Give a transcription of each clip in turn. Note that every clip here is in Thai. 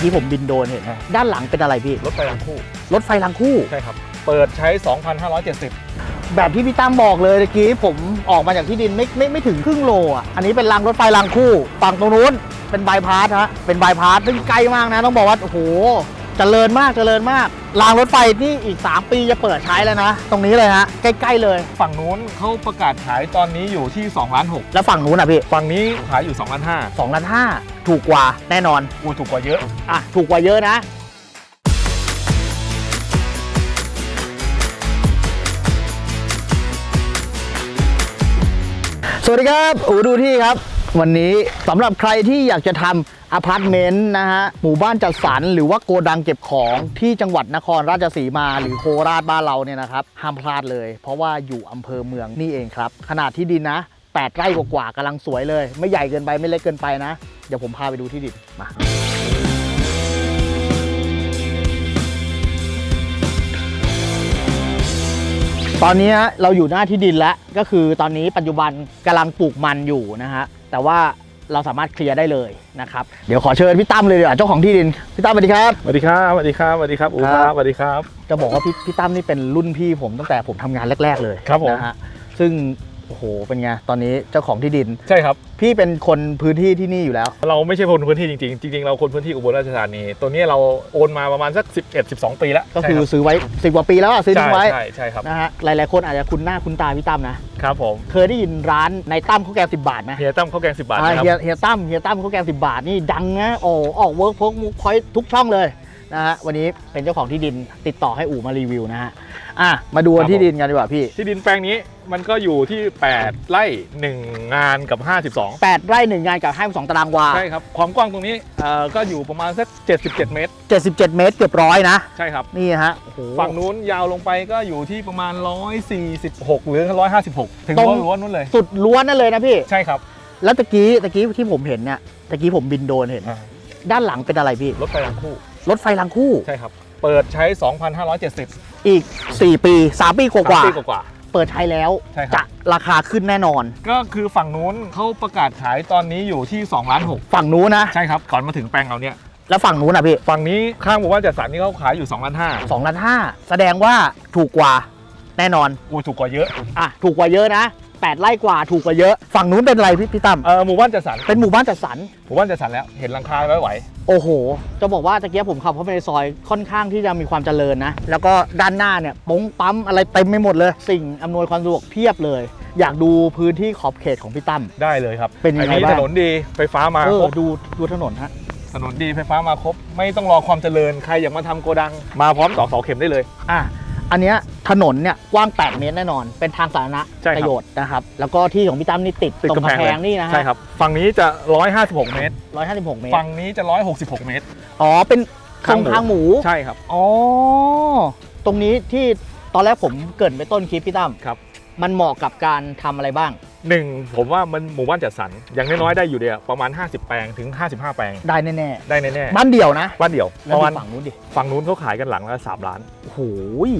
กี้ผมบินโดรนเห็นไหมด้านหลังเป็นอะไรพี่ รถไฟรางคู่ รถไฟรางคู่ ใช่ครับ เปิดใช้ 2,570 แบบที่พี่ตั้มบอกเลยเมื่อกี้ผมออกมาจากที่ดินไม่ไม่ไม่ถึงครึ่งโลอะ อันนี้เป็นรางรถไฟรางคู่ ฝั่งตรงนู้นเป็นบายพาสฮะ เป็นบายพาสซึ่งใกล้มากนะ ต้องบอกว่า โอ้โห เจริญมากเจริญมาก รางรถไฟที่อีก 3 ปีจะเปิดใช้แล้วนะ ตรงนี้เลยฮะ ใกล้ ๆ เลย ฝั่งนู้นเขาประกาศขายตอนนี้อยู่ที่2ล้าน6แล้วฝั่งนู้นอะพี่ฝั่งนี้ขายอยู่2ล้าน5สองล้านห้าถูกกว่าแน่นอนอูถูกกว่าเยอะอะถูกกว่าเยอะนะสวัสดีครับอูดูที่ครับ วันนี้สำหรับใครที่อยากจะทำ อพาร์ตเมนต์นะฮะหมู่บ้านจัดสรรหรือว่าโกดังเก็บของที่จังหวัดนครราชสีมา หรือโคราชบ้านเราเนี่ยนะครับห้ามพลาดเลย เพราะว่าอยู่อำเภอเมืองนี่เองครับขนาดที่ดินนะ 8 ไร่กว่าๆกำลังสวยเลย ไม่ใหญ่เกินไปไม่เล็กเกินไปนะ เดี๋ยวผมพาไปดูที่ดินมาตอนนี้เราอยู่หน้าที่ดินแล้วก็คือตอนนี้ปัจจุบันกำลังปลูกมันอยู่นะฮะแต่ว่า เราสามารถเคลียร์ได้เลยนะครับเดี๋ยวขอเชิญพี่ตั้มเลยดีกว่าเจ้าของที่ดินพี่ตั้มสวัสดีครับสวัสดีครับสวัสดีครับสวัสดีครับอูคครัรับบสวัสดีครับ จะบอกว่าพี่พี่ตั้มนี่เป็นรุ่นพี่ผมตั้งแต่ผมทำงานแรก ๆ เลยครับผมนะฮะซึ่งโอ้โหเป็นไงตอนนี้เจ้าของที่ดินใช่ครับ พี่เป็นคนพื้นที่ที่นี่อยู่แล้ว เราไม่ใช่คนพื้นที่จริงๆจริงๆเราคนพื้นที่อุบลราชธานีตัวนี้เราโอนมาประมาณสัก 11 12 ปีแล้วก็คือใช่ซื้อไว้สิบกว่าปีแล้วอะซื้อรับทิ้งไว้ใช่ใช่ใช่ครับนะฮะหลายๆคนอาจจะคุ้นหน้าคุ้นตาพี่ตั้มนะ ครับผมเคยได้ยินร้านในตั้มข้าวแกงสิบบาทไหมเฮียตั้มข้าวแกง10บาทอ่านะครับเฮียเฮียตั้มเฮียตั้มข้าวแกงสิบาทนี่ดังนะโอ้ออกเวิร์กพกมุกพอยทุกช่องเลย นะฮะวันนี้เป็นเจ้าของที่ดินติดต่อให้อู่มารีวิวนะฮะอะมาดูที่ดินกันดีกว่าพี่ ที่ดินแปลงนี้มันก็อยู่ที่ 8 ไร่ 1 งานกับ 52 8 ไร่หนึ่งงานกับให้สองตารางวาใช่ครับ ความกว้างตรงนี้เอ่อก็อยู่ประมาณสัก 77 เมตร 77 เมตรเกือบร้อยนะ ใช่ครับ นี่ฮะโอ้โหฝั่งนู้นยาวลงไปก็อยู่ที่ประมาณ 146 หรือ 156 ถึงตรงรั้วรั้วนู้นเลย สุดล้วนนั่นเลยนะพี่ ใช่ครับ แล้วตะกี้ตะกี้ที่ผมเห็นเนี่ยตะกี้ผมบินโดรนเห็นอ่าด้านหลังเป็นอะไรพี่ รถไฟรางคู่ รถไฟรางคู่ ใช่ครับ เปิดใช้ 2,570อีก 4 ปี 3 ปีกว่าสามปีกว่า ๆเปิดใช้แล้ว ใช่ครับ จะราคาขึ้นแน่นอนๆก็คือฝั่งนู้นเขาประกาศขายตอนนี้อยู่ที่2ล้าน6ฝั่งนู้นนะ ใช่ครับ ก่อนมาถึงแปลงเราเนี่ย แล้วฝั่งนู้นอะพี่ฝั่งนี้ข้างหมู่บ้านจัดสรรนี่เขาขายอยู่2ล้าน5สองล้านห้าแสดงว่าถูกกว่าแน่นอนอูถูกกว่าเยอะ อะ ถูกกว่าเยอะนะ แปดไร่กว่าถูกกว่าเยอะ ฝั่งนู้นเป็นอะไรพี่พี่ตั้มเออหมู่บ้านจัดสรรเป็นหมู่บ้านจัดสรรหมู่บ้านจัดสรรแล้วเห็นหลังคาไว้ไหวโอ้โห จะบอกว่าตะเกียบผมขับเข้าไปในซอยค่อนข้างที่จะมีความเจริญนะ แล้วก็ด้านหน้าเนี่ยปงปั๊มอะไรเต็มไปหมดเลย สิ่งอำนวยความสะดวกเพียบเลย อยากดูพื้นที่ขอบเขตของพี่ตั้มได้เลยครับเป็นยังไงอันี้บ้างถนนดีไฟฟ้ามาเออครบดูดูถนนฮะถนนดีไฟฟ้ามาครบ ไม่ต้องรอความเจริญใครอยากมาทำโกดัง มาพร้อมต่อเสาเข็มได้เลยอะ อันเนี้ยถนนเนี่ยกว้าง 8 เมตรแน่นอน เป็นทางสาธารณะใช่ครับ ประโยชน์นะครับ แล้วก็ที่ของพี่ตั้มนี่ติดติดตรงกำแพกำงแพเลยงนี่นะฮะใช่ครับ ฝั่งนี้จะ 156 เมตร 156 เมตร ฝั่งนี้จะ 166 เมตร อ๋อ เป็นตรงข้าทางงหหมู มูใช่ครับ อ๋อ ตรงนี้ที่ตอนแรกผมเกริดไปต้นคลิปพี่ตั้มครับ มันเหมาะกับการทำอะไรบ้าง หนึ่งผมว่ามันหมู่บ้านจัดสรรอย่างน้อยๆได้อยู่เดียวประมาณ 50 แปลงถึง 55 แปลงได้แน่ได้แน่ๆบ้านเดี่ยวนะๆบ้านเดียวแล้ปวระมาณดูฝั่งนู้นดิ ฝั่งนู้นเขาขายกันหลังละ3ล้าน โอ้โหย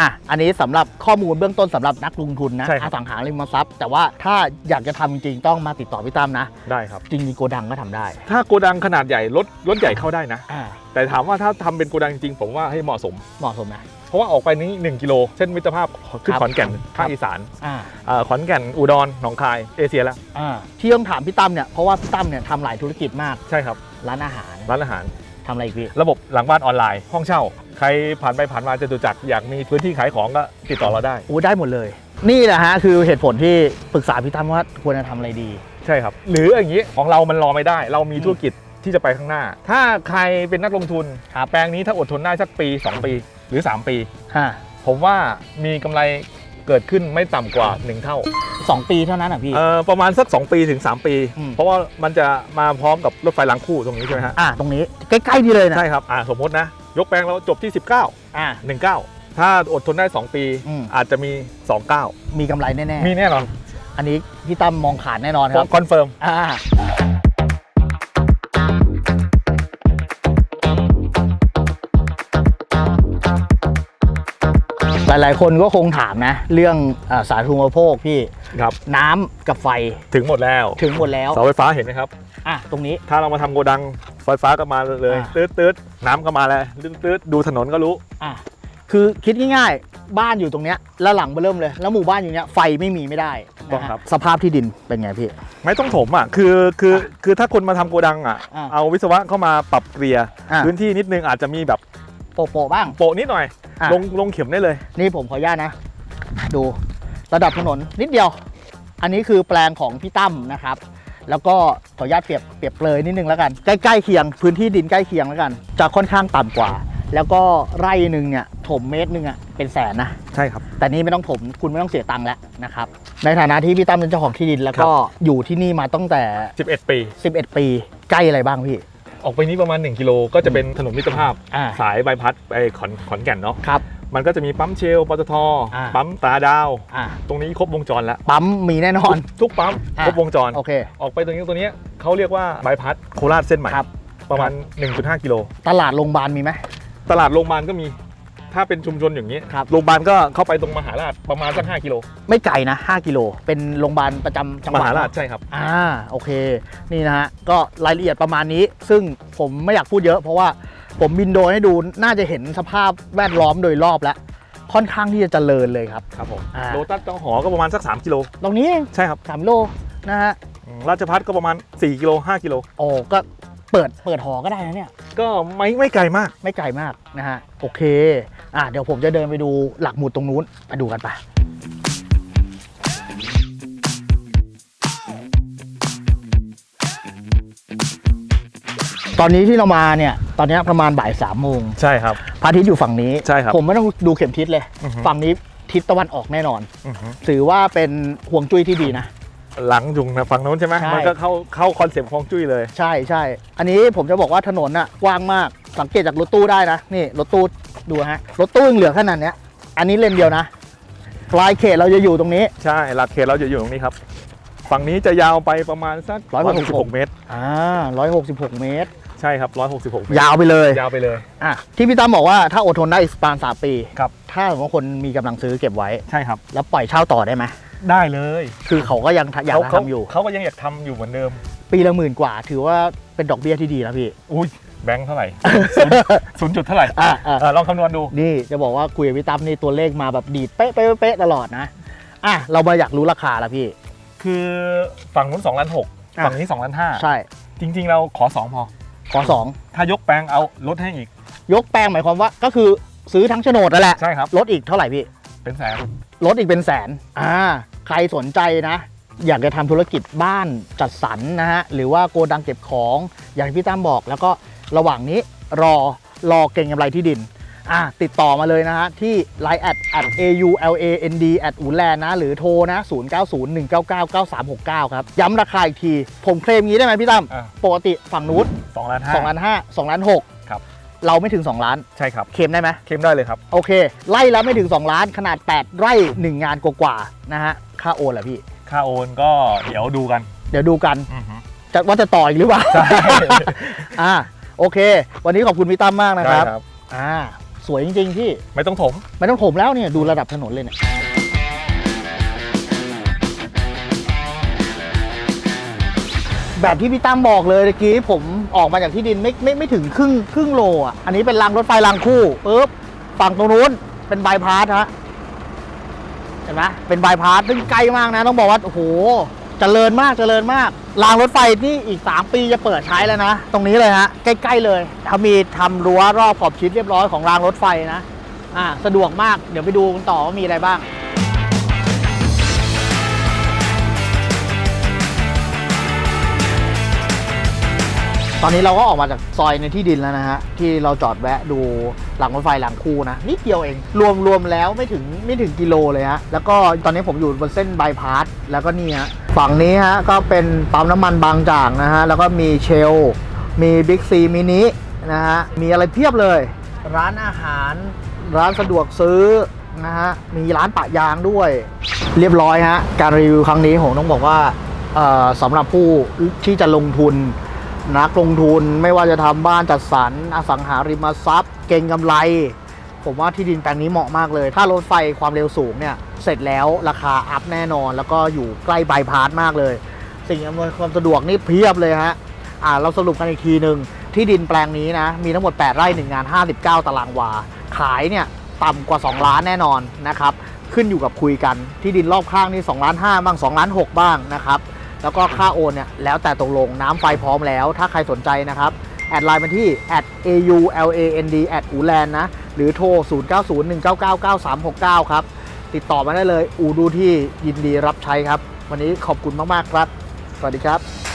อะอันนี้สำหรับข้อมูลเบื้องต้นสำหรับนักลงทุนนะใช่ครับอสังหาริมทรัพย์ แต่ว่าถ้าอยากจะทำจริงๆต้องมาติดต่อพี่ตั้มนะ ได้ครับ จริงๆโกดังก็ทำได้ถ้าโกดังขนาดใหญ่รถรถใหญ่เข้าได้นะ อ่าแต่ถามว่าถ้าทำเป็นโกดังจริงๆผมว่าให้เหมาะสม เหมาะสมนะ เพราะว่าออกไปนี้ 1 กิโล เช่นมิตรภาพขึ้นครับขอนแก่นครัภาคบอีสานอ่าอ่าขอนแก่นอุดรหนองคายเอเชียแล้ว อ่าที่ต้องถามพี่ตั้มเนี่ยเพราะว่าพี่ตั้มเนี่ยทำหลายธุรกิจมาก ใช่ครับ ร้านอาหาร ร้านอาหารทำอะไรอีกพี่ ระบบหลังบ้านออนไลน์ ห้องเช่า ใครผ่านไปผ่านมาจะดูจักรอยากมีพื้นที่ขายของก็ติดต่อเราได้ โอ้ได้หมดเลย นี่แหละฮะคือเหตุผลที่ปรึกษาพี่ตั้มว่าควรจะทำอะไรดี ใช่ครับ หรืออย่างนี้ของเรามันรอไม่ได้ เรามีอืมธุรกิจที่จะไปข้างหน้า ถ้าใครเป็นนักลงทุน ครับ แปลงนี้ถ้าอดทนได้สักปี 2 ปีหรือ 3 ปีอ่าผมว่ามีกำไร เกิดขึ้นไม่ต่ำกว่า 1 เท่าสองปีเท่านั้นอะพี่ เอ่อประมาณสัก 2 ปีถึง 3 ปี อืม เพราะว่ามันจะมาพร้อมกับรถไฟรางคู่ตรงนี้ใช่ไหมฮะอ่าตรงนี้ใกล้ๆนี่เลยนะใช่ครับอ่าสมมตินะ ยกแปลงเราจบที่ 19 อ่า 19 ถ้าอดทนได้ 2 ปี อืม อาจจะมี 29 มีกำไรแน่มีแน่นอนๆอันนี้พี่ตั้มมองขาดแน่นอนครับ คอนเฟิร์ม อ่า หลายๆ คนก็คงถามนะ เรื่องอาสาธารณูปโภคพี่ครับน้ำกับไฟถึงหมดแล้วถึงหมดแล้วเสาไฟฟ้าเห็นไหมครับ อะตรงนี้ ถ้าเรามาทำโกดังไฟไฟฟ้าก็มาเลยอ่า ตืดตืดน้ำก็มาแล้วตืดตืดดูถนนก็รู้ อะคือคิดง่ายๆ บ้านอยู่ตรงเนี้ยแล้วหลังไปเริ่มเลย แล้วหมู่บ้านอยู่เนี้ยไฟไม่มีไม่ได้ต้องนะฮะครับสภาพที่ดินเป็นไงพี่ ไม่ต้องถมอะคือคือคือถ้าคนมาทำโกดังอะ อ่าเอาวิศวะเข้ามาปรับเกลี่ยอะพื้นที่นิดนึงอาจจะมีแบบ โปะๆบ้าง โปะนิดหน่อย อะ ลงลงเข็มได้เลยนี่ผมขออนุญาตนะ ดูระดับถนนนิดเดียว อันนี้คือแปลงของพี่ตั้มนะครับ แล้วก็ขออนุญาตเปรียบเปรียบเปรยนิดนึงแล้วกันใกล้ๆเคียงพื้นที่ดินใกล้เคียงแล้วกัน จะค่อนข้างต่ำกว่า แล้วก็ไร่หนึ่งเนี่ยถมเมตรหนึ่งอะเป็นแสนนะ ใช่ครับ แต่นี่ไม่ต้องถมคุณไม่ต้องเสียตังค์แล้วนะครับ ในฐานะที่พี่ตั้มเป็นเจ้าของที่ดินแล้วก็ครัอยู่ที่นี่มาตั้งแต่ 11 ปี 11 ปีใกล้อะไรบ้างพี่ ออกไปนี้ประมาณ 1 กิโลก็จะเป็นถนนมิตรภาพ อ่า สายใบายพัดไปขอนขอนแก่นเนาะครับ มันก็จะมีปั๊มเชลปตทอ่า ปั๊มตาดาว อ่าตรงนี้ครบวงจรแล้วปั๊มมีแน่นอน ทุกปั๊มอ่า ครบวงจร โอเค ออกไปตรงนี้ตัวเนี้ยเขาเรียกว่าบายพัดโคราชเส้นใหม่ครับ ประมาณ 1.5 กิโล ตลาดโรงพยาบาลมีไหมตลาดโรงพยาบาลก็มี ถ้าเป็นชุมชนอย่างนี้ ครับ โรงพยาบาลก็เข้าไปตรงมหาราชประมาณสัก5กิโลไม่ไกลนะ 5 กิโล เป็นโรงพยาบาลประจำจังหมวัดหาราชใช่ครับ อ่าโอเค นี่นะฮะ ก็รายละเอียดประมาณนี้ ซึ่งผมไม่อยากพูดเยอะ เพราะว่าผมบินโดรนให้ดูน่าจะเห็นสภาพแวดล้อมโดยรอบแล้ว ค่อนข้างที่จะเจริญเลยครับ ครับผมอ่า โลตัสต้องหอก็ประมาณสัก 3 กิโล ตรงนี้เองใช่ครับสามโลนะฮะอืมราชพัฒก็ประมาณ 4 กิโล 5 กิโล โอ้ก็ เปิดเปิดหอก็ได้นะเนี่ย ก็ไม่ไม่ไกลมาก ไม่ไกลมากนะฮะ โอเค อะเดี๋ยวผมจะเดินไปดูหลักหมุดตรงนู้นมาดูกันไปตอนนี้ที่เรามาเนี่ย ตอนนี้ประมาณบ่ายสามโมงใช่ครับ พระอาทิตย์อยู่ฝั่งนี้ใช่ครับผมไม่ต้องดูเข็มทิศเลยอือฮึฝั่งนี้ทิศตะวันออกแน่นอนอือฮึถือว่าเป็นห่วงจุ้ยที่ดีนะ หลังยุงนะฝั่งโน้นใช่ไหมใช่ มันก็เข้าเข้าคอนเซ็ปต์ของจุ้ยเลย ใช่ใช่ อันนี้ผมจะบอกว่าถนนน่ะกว้างมาก สังเกตจากรถตู้ได้นะ นี่รถตู้ดูฮะ รถตู้ยังเหลือขนาดเนี้ย อันนี้เลนเดียวนะปลายเขตเราจะอยู่ตรงนี้ ใช่หลักเขตเราจะอยู่ตรงนี้ครับ ฝั่งนี้จะยาวไปประมาณสัก166 166เมตร อ่าร้อยหกสิบหกเมตร ใช่ครับ166เมตรยาวไปเลย ยาวไปเลย อะ ที่พี่ตั้มบอกว่าถ้าอดทนได้อีกประมาณสามปี ครับ ถ้าสมมติว่าคนมีกำลังซื้อเก็บไว้ ใช่ครับ แล้วปล่อยเช่าต่อได้ไหม ได้เลยคือเขาก็ยังอยากเขาเขาทำอยู่ เขาก็ยังอยากทำอยู่เหมือนเดิม ปีละหมื่นกว่า ถือว่าเป็นดอกเบี้ยที่ดีนะพี่ อุ้ยแบงค์เท่าไหร่ศูนย์จุดเท่าไหร่อะอะ เออลองคำนวณดู นี่จะบอกว่าคุยกับพี่ตั้มนี่ตัวเลขมาแบบดีดเป๊ะเป๊ะเป๊ะตลอดนะ อะ เรามาอยากรู้ราคาละพี่ คือฝั่งนู้น2ล้านหกอะ ฝั่งนี้2ล้านห้าใช่ จริง ๆ เราขอ2พอ ขอสองถ้ายกแปลงเอาลดให้อีก ยกแปลงหมายความว่าก็คือซื้อทั้งโฉนดนั่นแหละใช่ครับ ลดอีกเท่าไหร่พี่ เป็นแสนลดอีกเป็นแสน อ่า ใครสนใจนะ อยากจะทำธุรกิจบ้านจัดสรรนะฮะหรือว่าโกดังเก็บของอย่างที่พี่ตั้มบอก แล้วก็ระหว่างนี้รอรอเก่งกำไรที่ดินอ่าติดต่อมาเลยนะฮะ ที่ line at at auland at อูแลนนะ หรือโทรนะ 0901999369 ครับ ย้ำราคาอีกที ผมเคลมงี้ได้ไหมพี่ตั้มอะปกติฝั่งนู้นสองล้านห้า2ล้าน5 2ล้าน6ครับเราไม่ถึง 2 ล้าน ใช่ครับ เคลมได้ไหมเข้มได้เลยครับ โอเค ไล่แล้วไม่ถึง 2 ล้านขนาด 8 ไร่ 1 งานกว่าๆนะฮะ ค่าโอนแหละพี่ ค่าโอนก็เดี๋ยวดูกันเดี๋ยวดูกันอือฮึ จะว่าจะต่ออีกหรือเปล่า ใช่ อ่าโอเค วันนี้ขอบคุณพี่ตั้มมากนะคได้รับ ครับ อ่า สวยจริงๆพี่ ไม่ต้องถม ไม่ต้องถมแล้วเนี่ยดูระดับถนนเลยเนี่ยแบบที่พี่ตั้มบอกเลยเมื่อกี้ผมออกมาจากที่ดินไม่ไม่ไม่ถึงครึ่งครึ่งโลอะอันนี้เป็นรางรถไฟรางคู่ปุ๊บฝั่งตรงนู้นเป็นบายพาสฮะเห็นไหมเป็นบายพาสซึ่งไกลมากนะต้องบอกว่าโอ้โหเจริญมากเจริญมาก รางรถไฟนี่อีก 3 ปีจะเปิดใช้แล้วนะ ตรงนี้เลยฮะ ใกล้ ๆ เลยเขามีทำรั้วรอบขอบชิดเรียบร้อยของรางรถไฟนะ อ่า สะดวกมาก เดี๋ยวไปดูกันต่อว่ามีอะไรบ้าง ตอนนี้เราก็ออกมาจากซอยในที่ดินแล้วนะฮะ ที่เราจอดแวะดูหลังรถไฟหลังคูนะนิดเดียวเอง รวมรวมแล้วไม่ถึงไม่ถึงกิโลเลยฮะ แล้วก็ตอนนี้ผมอยู่บนเส้นบายพาสแล้วก็นี่ฮะฝั่งนี้ฮะก็เป็นปั๊มน้ำมันบางจากนะฮะ แล้วก็มีเชล มีบิ๊กซีมินินะฮะ มีอะไรเพียบเลย ร้านอาหารร้านสะดวกซื้อนะฮะ มีร้านปะยางด้วย เรียบร้อยฮะ การรีวิวครั้งนี้ผมต้องบอกว่าสำหรับผู้ที่จะลงทุน นักลงทุนไม่ว่าจะทำบ้านจัดสรรอสังหาริมทรัพย์ เก่งกำไร ผมว่าที่ดินแปลงนี้เหมาะมากเลย ถ้ารถไฟความเร็วสูงเนี่ยเสร็จแล้วราคาอัพแน่นอน แล้วก็อยู่ใกล้บายพาสมากเลย สิ่งอำนวยความสะดวกนี่เพียบเลยฮะอ่าเราสรุปกันอีกทีหนึ่งที่ดินแปลงนี้นะ มีทั้งหมด 8 ไร่1งาน 59 ตารางวา ขายเนี่ยต่ำกว่า 2 ล้านแน่นอนนะครับ ขึ้นอยู่กับคุยกันที่ดินรอบข้างนี่2ล้าน5บ้าง2ล้าน6บ้างนะครับ แล้วก็ค่าโอนเนี่ยแล้วแต่ตกลงน้ำไฟพร้อมแล้ว ถ้าใครสนใจนะครับ แอดไลน์มาที่ @auland แอดอูแลนนะ หรือโทร 0901999369 ครับ ติดต่อมาได้เลย อูดูที่ยินดีรับใช้ครับ วันนี้ขอบคุณมาก ๆ ครับ สวัสดีครับ